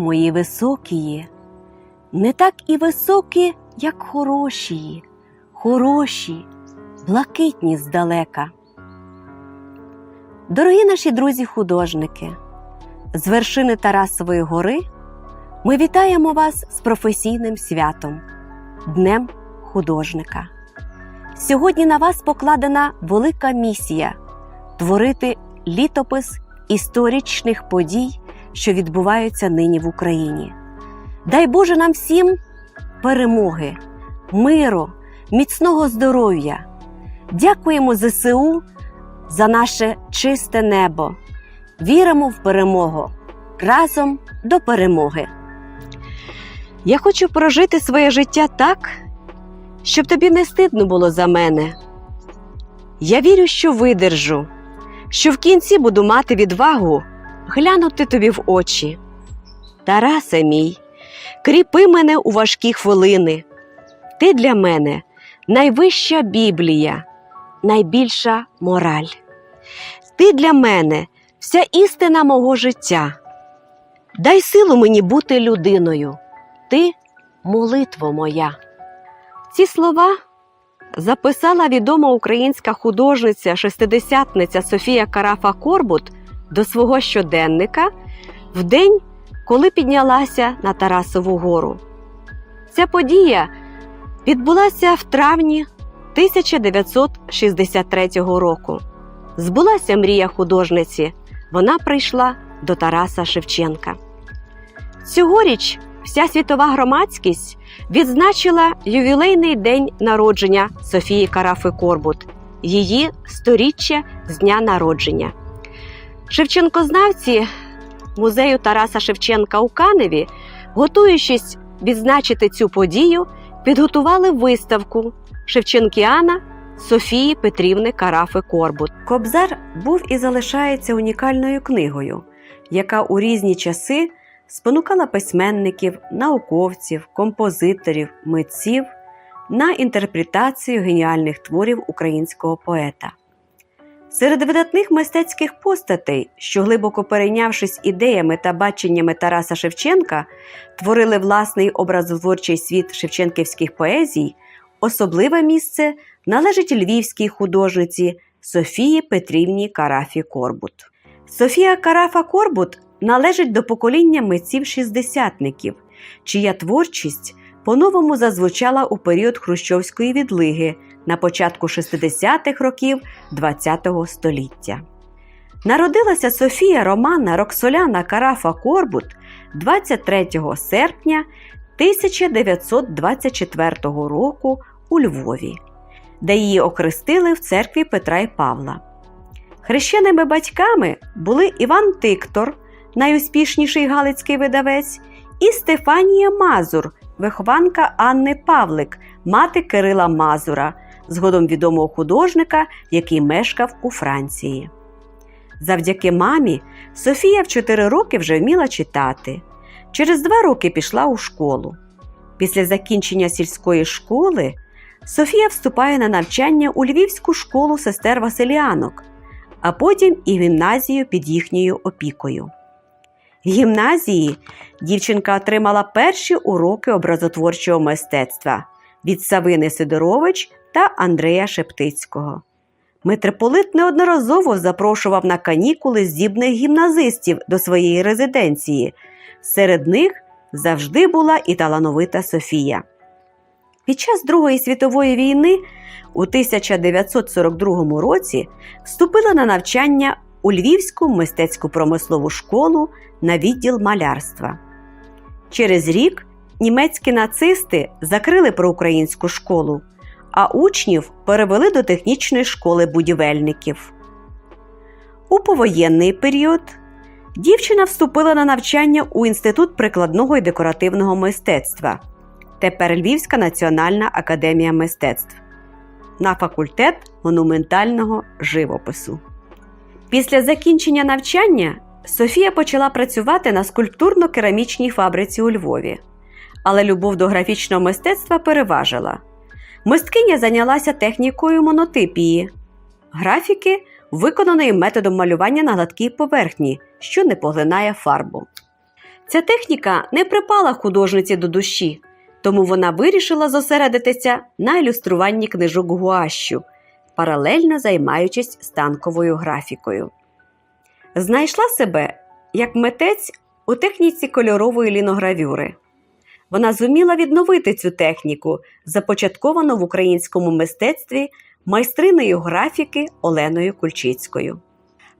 Мої високі, не так і високі, як хороші, хороші, блакитні здалека. Дорогі наші друзі-художники, з вершини Тарасової гори ми вітаємо вас з професійним святом Днем художника. Сьогодні на вас покладена велика місія творити літопис історичних подій, що відбуваються нині в Україні. Дай Боже нам всім перемоги, миру, міцного здоров'я. Дякуємо ЗСУ за наше чисте небо. Віримо в перемогу. Разом до перемоги. Я хочу прожити своє життя так, щоб тобі не стидно було за мене. Я вірю, що видержу, що в кінці буду мати відвагу глянути тобі в очі. Тарасе мій, кріпи мене у важкі хвилини. Ти для мене найвища Біблія, найбільша мораль. Ти для мене вся істина мого життя. Дай силу мені бути людиною. Ти молитво моя. Ці слова записала відома українська художниця шестидесятниця Софія Карафа Корбут до свого щоденника в день, коли піднялася на Тарасову гору. Ця подія відбулася в травні 1963 року. Збулася мрія художниці. Вона прийшла до Тараса Шевченка. Цьогоріч вся світова громадськість відзначила ювілейний день народження Софії Карафи Корбут, її сторіччя з дня народження. Шевченкознавці музею Тараса Шевченка у Каневі, готуючись відзначити цю подію, підготували виставку Шевченкіана Софії Петрівни Карафи Корбут. Кобзар був і залишається унікальною книгою, яка у різні часи спонукала письменників, науковців, композиторів, митців на інтерпретацію геніальних творів українського поета. Серед видатних мистецьких постатей, що, глибоко перейнявшись ідеями та баченнями Тараса Шевченка, творили власний образотворчий світ шевченківських поезій, особливе місце належить львівській художниці Софії Петрівні Карафі Корбут. Софія Карафа Корбут належить до покоління митців шістдесятників, чия творчість по-новому зазвучала у період хрущовської відлиги на початку 60-х років ХХ століття. Народилася Софія Романа Роксоляна Карафа Корбут 23 серпня 1924 року у Львові, де її окрестили в церкві Петра і Павла. Хрещеними батьками були Іван Тиктор, найуспішніший галицький видавець, і Стефанія Мазур, вихованка Анни Павлик, мати Кирила Мазура, згодом відомого художника, який мешкав у Франції. Завдяки мамі Софія в 4 роки вже вміла читати. Через два роки пішла у школу. Після закінчення сільської школи Софія вступає на навчання у Львівську школу сестер Василіанок, а потім і гімназію під їхньою опікою. В гімназії дівчинка отримала перші уроки образотворчого мистецтва від Савини Сидорович та Андрея Шептицького. Митрополит неодноразово запрошував на канікули здібних гімназистів до своєї резиденції. Серед них завжди була і талановита Софія. Під час Другої світової війни у 1942 році вступила на навчання у Львівську мистецьку промислову школу на відділ малярства. Через рік німецькі нацисти закрили проукраїнську школу, а учнів перевели до технічної школи будівельників. У повоєнний період дівчина вступила на навчання у Інститут прикладного і декоративного мистецтва, тепер Львівська національна академія мистецтв, на факультет монументального живопису. Після закінчення навчання Софія почала працювати на скульптурно-керамічній фабриці у Львові, але любов до графічного мистецтва переважила. Мисткиня зайнялася технікою монотипії, графіки, виконаної методом малювання на гладкій поверхні, що не поглинає фарбу. Ця техніка не припала художниці до душі, тому вона вирішила зосередитися на ілюструванні книжок гуащу, паралельно займаючись станковою графікою. Знайшла себе як митець у техніці кольорової ліногравюри. Вона зуміла відновити цю техніку, започатковану в українському мистецтві майстриною графіки Оленою Кульчицькою.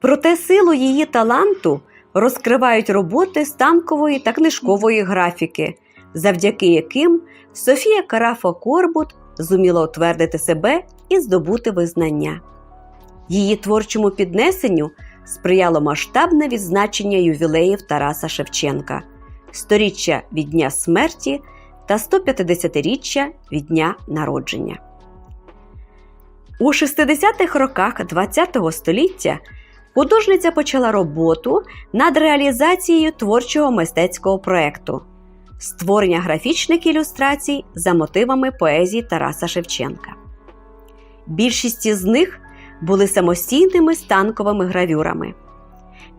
Проте силу її таланту розкривають роботи станкової та книжкової графіки, завдяки яким Софія Карафа Корбут зуміла утвердити себе і здобути визнання. Її творчому піднесенню сприяло масштабне відзначення ювілеїв Тараса Шевченка, сторіччя від дня смерті та 150-річчя від дня народження. У 60-х роках ХХ століття художниця почала роботу над реалізацією творчого мистецького проекту створення графічних ілюстрацій за мотивами поезії Тараса Шевченка. Більшість із них були самостійними станковими гравюрами.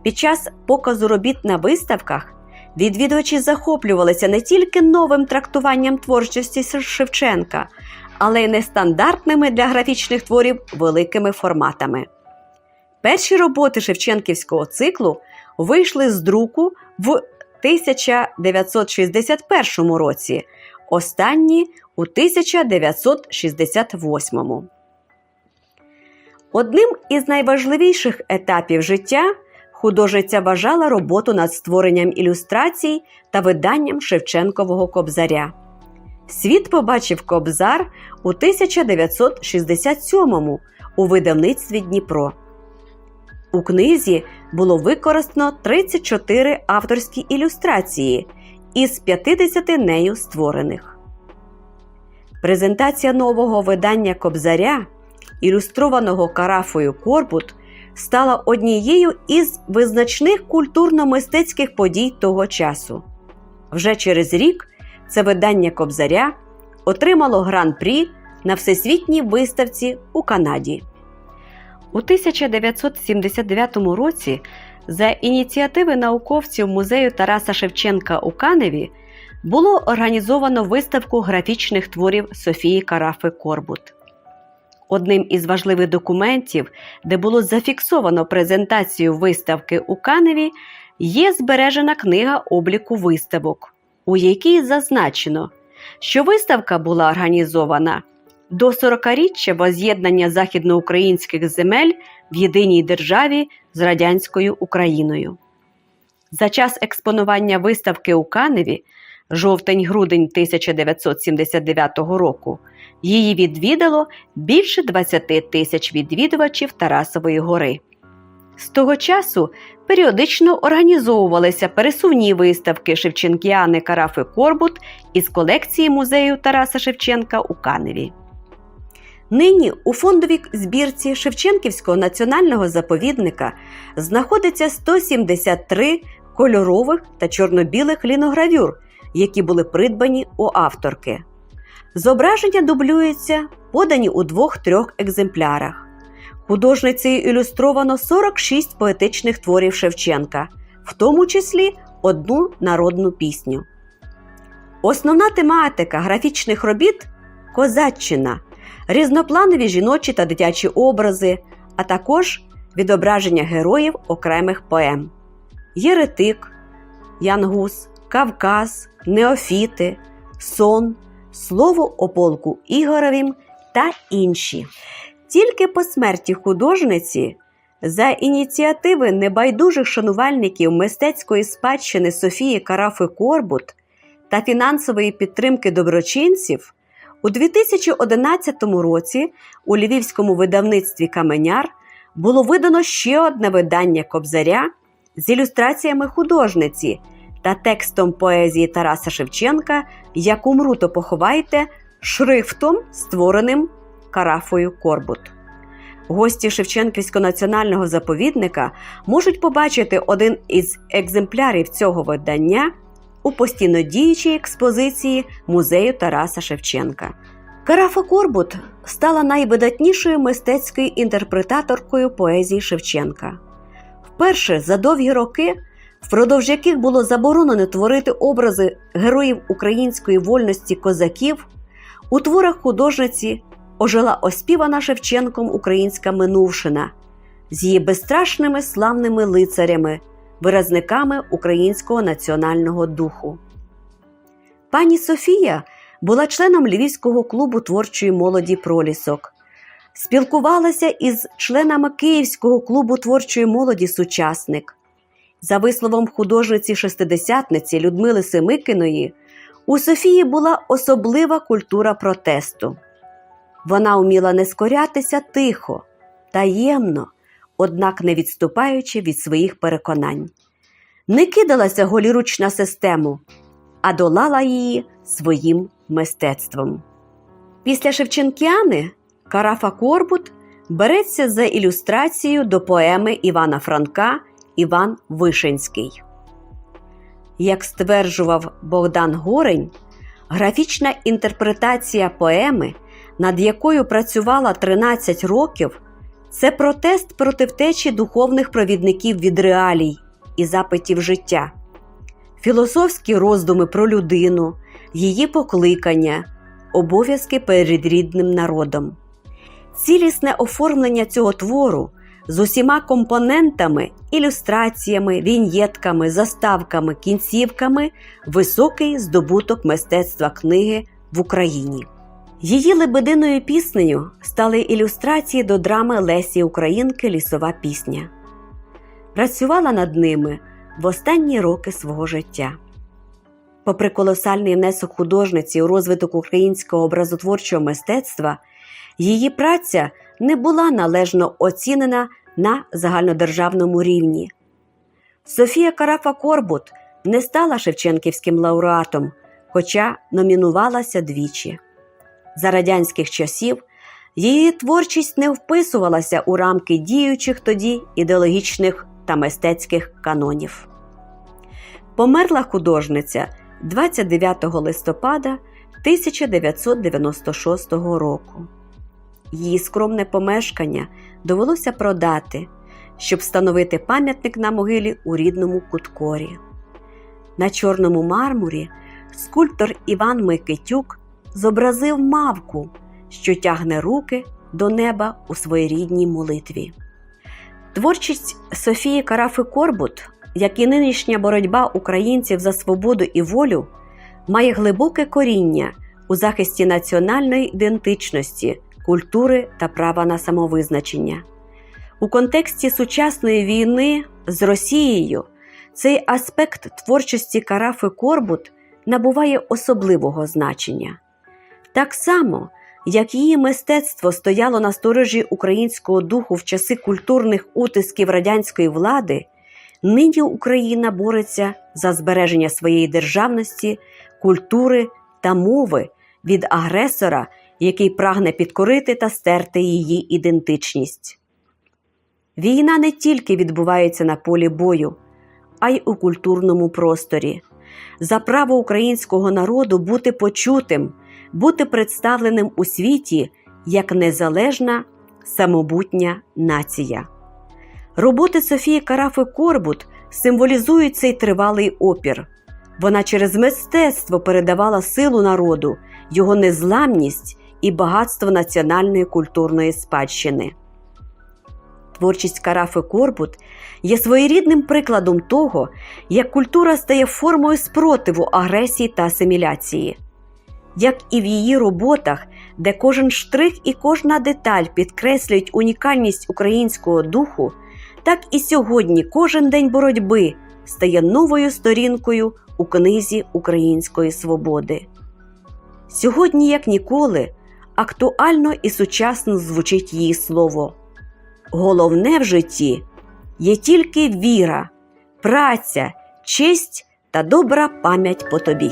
Під час показу робіт на виставках відвідувачі захоплювалися не тільки новим трактуванням творчості Шевченка, але й нестандартними для графічних творів великими форматами. Перші роботи Шевченківського циклу вийшли з друку в 1961 році, останні у 1968. Одним із найважливіших етапів життя художниця вважала роботу над створенням ілюстрацій та виданням Шевченкового кобзаря. Світ побачив кобзар у 1967-му у видавництві Дніпро. У книзі було використано 34 авторські ілюстрації із 50 нею створених. Презентація нового видання Кобзаря, ілюстрованого карафою Корбут, стала однією із визначних культурно-мистецьких подій того часу. Вже через рік це видання Кобзаря отримало гран-прі на всесвітній виставці у Канаді. У 1979 році за ініціативи науковців музею Тараса Шевченка у Каневі було організовано виставку графічних творів Софії Карафи Корбут. Одним із важливих документів, де було зафіксовано презентацію виставки у Каневі, є збережена книга обліку виставок, у якій зазначено, що виставка була організована до 40-річчя воз'єднання західноукраїнських земель в єдиній державі з радянською Україною. За час експонування виставки у Каневі, жовтень-грудень 1979 року, її відвідало більше 20 тисяч відвідувачів Тарасової гори. З того часу періодично організовувалися пересувні виставки Шевченкіани Карафи Корбут із колекції музею Тараса Шевченка у Каневі. Нині у фондовій збірці Шевченківського національного заповідника знаходиться 173 кольорових та чорно-білих ліногравюр, які були придбані у авторки. Зображення дублюються, подані у двох-трьох екземплярах. Художницею ілюстровано 46 поетичних творів Шевченка, в тому числі одну народну пісню. Основна тематика графічних робіт козаччина, різнопланові жіночі та дитячі образи, а також відображення героїв окремих поем: Єретик, Янгус, Кавказ, Неофіти, Сон, Слово о полку Ігоровім та інші. Тільки по смерті художниці за ініціативи небайдужих шанувальників мистецької спадщини Софії Карафи Корбут та фінансової підтримки доброчинців у 2011 році у львівському видавництві Каменяр було видано ще одне видання Кобзаря з ілюстраціями художниці та текстом поезії Тараса Шевченка Як умру, то поховайте шрифтом, створеним Карафою Корбут. Гості Шевченківського національного заповідника можуть побачити один із екземплярів цього видання у постійно діючій експозиції музею Тараса Шевченка. Карафа Корбут стала найвидатнішою мистецькою інтерпретаторкою поезії Шевченка. Вперше за довгі роки впродовж яких було заборонено творити образи героїв української вольності козаків, у творах художниці ожила оспівана Шевченком українська минувшина з її безстрашними славними лицарями, виразниками українського національного духу. Пані Софія була членом Львівського клубу творчої молоді Пролісок. Спілкувалася із членами Київського клубу творчої молоді Сучасник. За висловом художниці шестидесятниці Людмили Семикиної, у Софії була особлива культура протесту. Вона вміла не скорятися тихо, таємно, однак не відступаючи від своїх переконань. Не кидалася голіруч на систему, а долала її своїм мистецтвом. Після Шевченкіани Карафа Корбут береться за ілюстрацію до поеми Івана Франка Іван Вишенський. Як стверджував Богдан Горень, графічна інтерпретація поеми, над якою працювала 13 років, це протест проти втечі духовних провідників від реалій і запитів життя, філософські роздуми про людину, її покликання, обов'язки перед рідним народом. Цілісне оформлення цього твору з усіма компонентами, ілюстраціями, віньєтками, заставками, кінцівками високий здобуток мистецтва книги в Україні. Її лебединою піснею стали ілюстрації до драми Лесі Українки Лісова пісня. Працювала над ними в останні роки свого життя. Попри колосальний внесок художниці у розвиток українського образотворчого мистецтва, її праця не була належно оцінена на загальнодержавному рівні. Софія Карафа Корбут не стала Шевченківським лауреатом, хоча номінувалася двічі. За радянських часів її творчість не вписувалася у рамки діючих тоді ідеологічних та мистецьких канонів. Померла художниця 29 листопада 1996 року. Її скромне помешкання довелося продати, щоб встановити пам'ятник на могилі у рідному Куткорі. На чорному мармурі скульптор Іван Микитюк зобразив мавку, що тягне руки до неба у своєрідній молитві. Творчість Софії Карафи Корбут, як і нинішня боротьба українців за свободу і волю, має глибоке коріння у захисті національної ідентичності, культури та права на самовизначення. У контексті сучасної війни з Росією цей аспект творчості Карафи Корбут набуває особливого значення. Так само, як її мистецтво стояло на сторожі українського духу в часи культурних утисків радянської влади, нині Україна бореться за збереження своєї державності, культури та мови від агресора, який прагне підкорити та стерти її ідентичність. Війна не тільки відбувається на полі бою, а й у культурному просторі. За право українського народу бути почутим, бути представленим у світі як незалежна самобутня нація. Роботи Софії Карафи Корбут символізують цей тривалий опір. Вона через мистецтво передавала силу народу, його незламність і багатство національної культурної спадщини. Творчість Карафи Корбут є своєрідним прикладом того, як культура стає формою спротиву агресії та асиміляції. Як і в її роботах, де кожен штрих і кожна деталь підкреслюють унікальність українського духу, так і сьогодні кожен день боротьби стає новою сторінкою у книзі української свободи. Сьогодні, як ніколи, актуально і сучасно звучить її слово. Головне в житті є тільки віра, праця, честь та добра пам'ять по тобі.